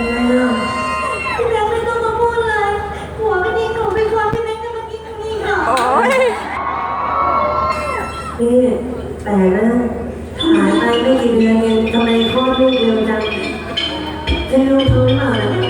ยังไงล่ะพี่แบงค์ไม่ต้องมาพูดเลย หัวไม่ดีหนูเป็นคนพี่แบงค์จะมากินตรงนี้ค่ะโอ้ยนี่แปลกนะหายไปไม่กี่เดือนเองทำไมคลอดลูกเร็วจังใช่ลูกเขาหรือเปล่าไม่รู้